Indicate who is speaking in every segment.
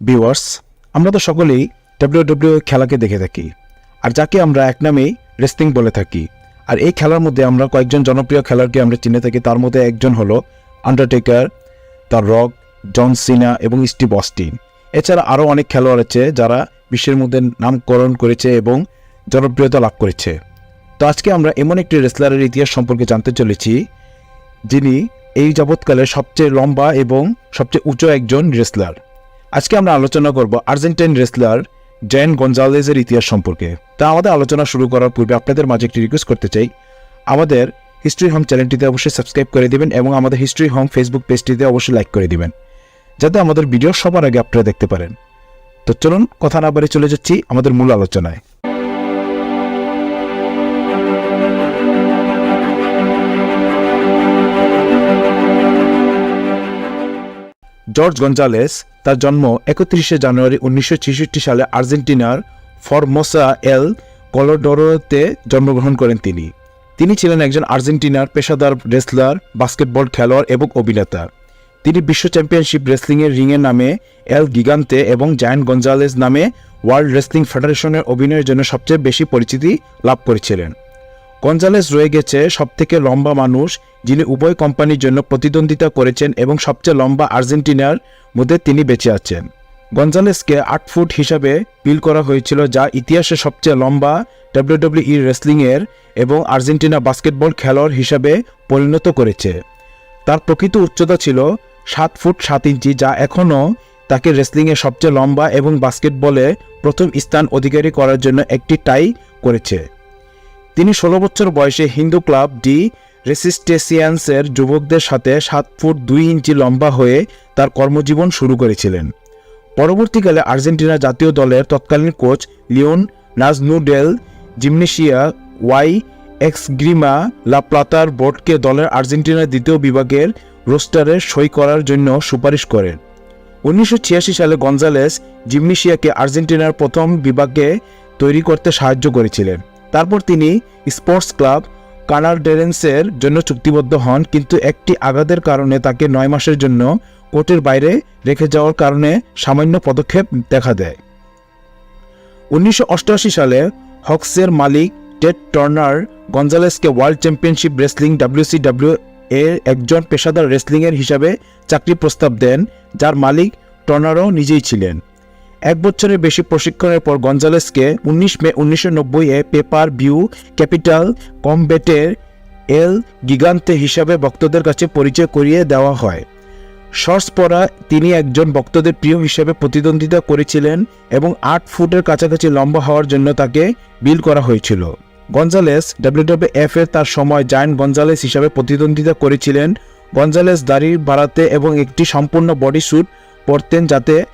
Speaker 1: Viewers, আমরা তো সকলেই ডাব্লিউ খেলাকে দেখে থাকি, আর যাকে আমরা এক নামেই রেসলিং বলে থাকি। আর এই খেলার মধ্যে আমরা কয়েকজন জনপ্রিয় খেলোয়াড়কে আমরা চিনে থাকি, তার মধ্যে একজন হলো Undertaker the Rock John Cena এবং স্টিভ অস্টিন এছাড়া আরও অনেক খেলোয়াড় আছে যারা বিশ্বের মধ্যে নামকরণ করেছে এবং জনপ্রিয়তা লাভ করেছে। তো আজকে আমরা এমন একটি রেসলারের ইতিহাস সম্পর্কে জানতে চলেছি, যিনি এই যাবৎকালে সবচেয়ে লম্বা এবং সবচেয়ে উঁচু একজন রেসলার। আজকে আমরা আলোচনা করব আর্জেন্টাইন রেসলার জেন গঞ্জালেজের ইতিহাস সম্পর্কে। তা আমাদের আলোচনা শুরু করার পূর্বে আপনাদের মাঝে একটি রিকোয়েস্ট করতে চাই। আমাদের হিস্ট্রি হোম চ্যানেলটিতে অবশ্যই সাবস্ক্রাইব করে দিবেন এবং আমাদের হিস্ট্রি হোম ফেসবুক পেজটিতে অবশ্যই লাইক করে দিবেন, যাতে আমাদের ভিডিও সবার আগে আপনারা দেখতে পারেন। তো চলুন, কথা না বাড়ি চলে যাচ্ছি আমাদের মূল আলোচনায়। জর্জ গঞ্জালেস, তার জন্ম একত্রিশে জানুয়ারি উনিশশো ছেষট্টি সালে আর্জেন্টিনার ফরমোসা এল কলোডোরোতে জন্মগ্রহণ করেন তিনি। তিনি ছিলেন একজন আর্জেন্টিনার পেশাদার রেসলার, বাস্কেটবল খেলোয়াড় এবং অভিনেতা। তিনি বিশ্ব চ্যাম্পিয়নশিপ রেসলিংয়ের রিংয়ের নামে এল গিগান্তে এবং জায়ান্ট গঞ্জালেস নামে ওয়ার্ল্ড রেসলিং ফেডারেশনের অভিনয়ের জন্য সবচেয়ে বেশি পরিচিতি লাভ করেছিলেন। গঞ্জালেস রয়ে গেছে সবথেকে লম্বা মানুষ, যিনি উভয় কোম্পানির জন্য প্রতিদ্বন্দ্বিতা করেছেন এবং সবচেয়ে লম্বা আর্জেন্টিনার মধ্যে তিনি বেঁচে আছেন। গঞ্জালেসকে আট ফুট হিসাবে বিল করা হয়েছিল, যা ইতিহাসে সবচেয়ে লম্বা ডাব্লিউডব্লিউই রেসলিংয়ের এবং আর্জেন্টিনা বাস্কেটবল খেলোয়াড় হিসাবে পরিণত করেছে। তার প্রকৃত উচ্চতা ছিল সাত ফুট সাত ইঞ্চি, যা এখনও তাকে রেসলিংয়ে সবচেয়ে লম্বা এবং বাস্কেটবলে প্রথম স্থান অধিকারী করার জন্য একটি টাই করেছে। তিনি ষোলো বছর বয়সে হিন্দু ক্লাব ডি রেসিস্টেসিয়ান্সের যুবকদের সাথে সাত ফুট দুই ইঞ্চি লম্বা হয়ে তার কর্মজীবন শুরু করেছিলেন। পরবর্তীকালে আর্জেন্টিনা জাতীয় দলের তৎকালীন coach Leon Najnudel Gimnasia y Esgrima La প্লাতার বোর্ডকে দলের আর্জেন্টিনার দ্বিতীয় বিভাগের রোস্টারে সই করার জন্য সুপারিশ করেন উনিশশো ছিয়াশি সালে গঞ্জালেস জিমনেশিয়াকে আর্জেন্টিনার প্রথম বিভাগে তৈরি করতে সাহায্য করেছিলেন। তারপর তিনি স্পোর্টস ক্লাব কানারডেরেন্সের জন্য চুক্তিবদ্ধ হন, কিন্তু একটি আঘাতের কারণে তাকে নয় মাসের জন্য কোর্টের বাইরে রেখে যাওয়ার কারণে সামান্য পদক্ষেপ দেখা দেয়। উনিশশো অষ্টআশি সালে হক্সের মালিক টেড টর্নার গঞ্জালেসকে ওয়ার্ল্ড চ্যাম্পিয়নশিপ রেসলিং ডাব্লিউসিডব্লিউ এর একজন পেশাদার রেসলিংয়ের হিসাবে চাকরি প্রস্তাব দেন, যার মালিক টর্নারও নিজেই ছিলেন। এক বছরের বেশি প্রশিক্ষণের পর গঞ্জালেসকে উনিশ মে উনিশশো এ পেপার ভিউ ক্যাপিটাল কমবেটের এল গিগান্তে হিসাবে ভক্তদের কাছে পরিচয় করিয়ে দেওয়া হয়। শর্টস পরা তিনি একজন ভক্তদের প্রিয় হিসেবে প্রতিদ্বন্দ্বিতা করেছিলেন এবং আট ফুটের কাছাকাছি লম্বা হওয়ার জন্য তাকে বিল করা হয়েছিল। গঞ্জালেস ডাব্লিউডব্লিউএফ এর তার সময় জায়ান্ট গঞ্জালেস হিসাবে প্রতিদ্বন্দ্বিতা করেছিলেন। গঞ্জালেস দাড়ি বাড়াতে এবং একটি সম্পূর্ণ বডি স্যুট পরতেন যাতে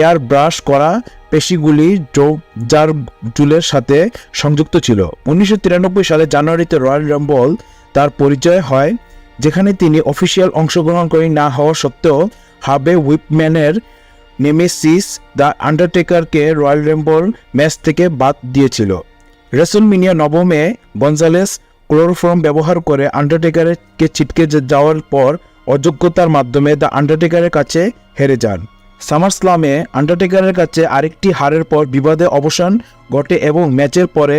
Speaker 1: এয়ার ব্রাশ করা পেশিগুলি যার চুলের সাথে সংযুক্ত ছিল। উনিশশো তিরানব্বই সালে জানুয়ারিতে রয়্যাল রাম্বল তার পরিচয় হয়, যেখানে তিনি অফিসিয়াল অংশগ্রহণ করে না হওয়া সত্ত্বেও হাবে উইপম্যানের নেমেসিস দ্য আন্ডারটেকারকে রয়্যাল রেম্বল ম্যাচ থেকে বাদ দিয়েছিল। রেসলমিনিয়া নবমে গঞ্জালেস ক্লোরোফর্ম ব্যবহার করে আন্ডারটেকারকে ছিটকে যাওয়ার পর অযোগ্যতার মাধ্যমে দ্য আন্ডারটেকারের কাছে হেরে যান। সামারস্লামে আন্ডারটেকারের কাছে আরেকটি হারের পর বিবাদে অবসান ঘটে এবং ম্যাচের পরে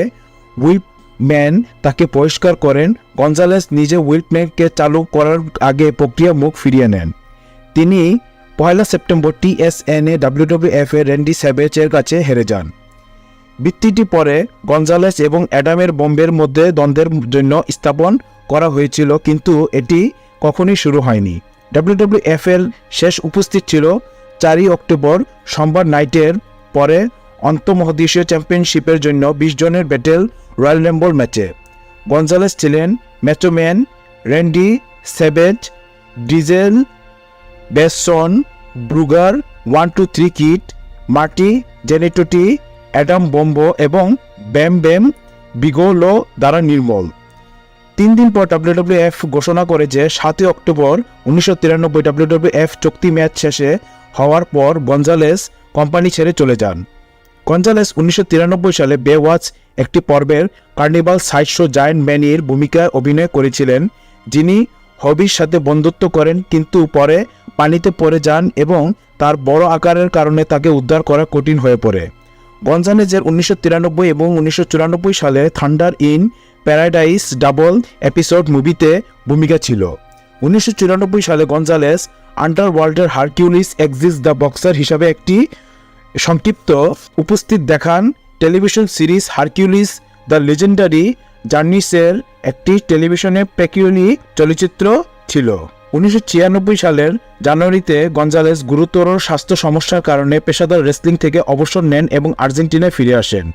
Speaker 1: উইপম্যান তাকে পরিষ্কার করেন। গঞ্জালেস নিজে উইপম্যানকে চালু করার আগে প্রক্রিয়া মুখ ফিরিয়ে নেন। তিনি পয়লা সেপ্টেম্বর টিএসএন এ ডাব্লিউডব্লিউএফ এ র্যান্ডি স্যাভেজের কাছে হেরে যান। বৃত্তিটি পরে গঞ্জালেস এবং অ্যাডামের বোম্বের মধ্যে দ্বন্দ্বের জন্য স্থাপন করা হয়েছিল, কিন্তু এটি কখনই শুরু হয়নি। ডাব্লিউডব্লিউএফ এর শেষ উপস্থিত ছিল চারই অক্টোবর সোমবার নাইটের পরে অন্তমহাদেশীয় চ্যাম্পিয়নশিপের জন্য বিশ জনের ব্যাটেল রয়্যাল রেম্বল ম্যাচে। গঞ্জালেস ছিলেন Macho Man Randy Savage, Diesel, Bastion, Booger, One Two Three Kid, Marty Jannetty, Adam Bomb এবং ব্যাম ব্যাম বিগোলো দ্বারা নির্মল। তিন দিন পর ডাব্লিউডব্লিউএফ ঘোষণা করে যে সাতই অক্টোবর উনিশশো তিরানব্বই ডাব্লিউডব্লিউএফ চুক্তি ম্যাচ শেষে হওয়ার পর গঞ্জালেস কোম্পানি ছেড়ে চলে যান। গঞ্জালেস উনিশশো তিরানব্বই সালে বে ওয়াচ একটি পর্বের কার্নিভাল সাইড শো জায়েন্ট ম্যানির ভূমিকায় অভিনয় করেছিলেন, যিনি হবির সাথে বন্ধুত্ব করেন কিন্তু পরে পানিতে পড়ে যান এবং তার বড় আকারের কারণে তাকে উদ্ধার করা কঠিন হয়ে পড়ে। গঞ্জালেজের উনিশশো তিরানব্বই এবং উনিশশো চুরানব্বই সালে Thunder in Paradise double episode মুভিতে ভূমিকা ছিল। উনিশশো চুরানব্বই সালে গঞ্জালেস আন্ডারওয়ার্ল্ডের হারকিউলিস এক্সিস দ্য বক্সার হিসাবে একটি সংক্ষিপ্ত উপস্থিত দেখান। Television series Hercules the Legendary জার্নিসের একটি টেলিভিশনে প্যাকিউলি চলচ্চিত্র ছিল। উনিশশো ছিয়ানব্বই সালের জানুয়ারিতে গঞ্জালেস গুরুতর স্বাস্থ্য সমস্যার কারণে পেশাদার রেসলিং থেকে অবসর নেন এবং আর্জেন্টিনায় ফিরে আসেন।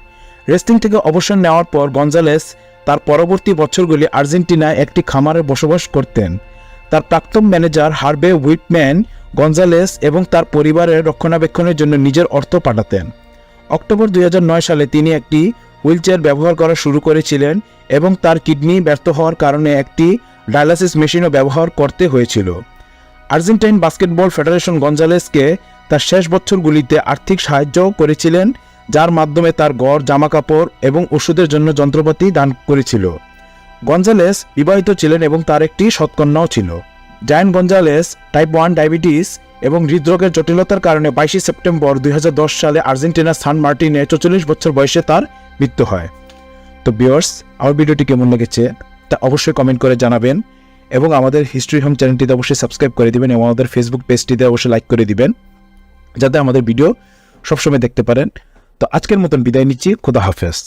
Speaker 1: রেসলিং থেকে অবসর নেওয়ার পর গঞ্জালেস তার পরবর্তী বছরগুলি আর্জেন্টিনায় একটি খামারে বসবাস করতেন। তার প্রাক্তন ম্যানেজার হার্বে উইটম্যান গঞ্জালেস এবং তার পরিবারের রক্ষণাবেক্ষণের জন্য নিজের অর্থ পাঠাতেন। অক্টোবর দুই হাজার নয় সালে তিনি একটি হুইলচেয়ার ব্যবহার করা শুরু করেছিলেন এবং তার কিডনি ব্যর্থ হওয়ার কারণে একটি ডায়ালাসিস মেশিনও ব্যবহার করতে হয়েছিল। আর্জেন্টাইন বাস্কেটবল ফেডারেশন গঞ্জালেসকে তার শেষ বছরগুলিতে আর্থিক সাহায্য করেছিলেন, যার মাধ্যমে তার গড়, জামাকাপড় এবং ওষুধের জন্য যন্ত্রপাতি দান করেছিল। গঞ্জালেস বিবাহিত ছিলেন এবং তার একটি সৎকন্যাও ছিল। Giant Gonzalez type one diabetes এবং হৃদরোগের জটিলতার কারণে বাইশে সেপ্টেম্বর দুই হাজার দশ সালে আর্জেন্টিনার সান মার্টিনে চৌচল্লিশ বছর বয়সে তার মৃত্যু হয়। তো বিয়ার্স আমার ভিডিওটি কেমন লেগেছে তা অবশ্যই কমেন্ট করে জানাবেন এবং আমাদের হিস্ট্রি হোম চ্যানেলটিতে অবশ্যই সাবস্ক্রাইব করে দিবেন এবং আমাদের ফেসবুক পেজটিতে অবশ্যই লাইক করে দিবেন যাতে আমাদের ভিডিও সবসময় দেখতে পারেন। তো আজকের মতন বিদায় নিচ্ছি, খোদা হাফেজ।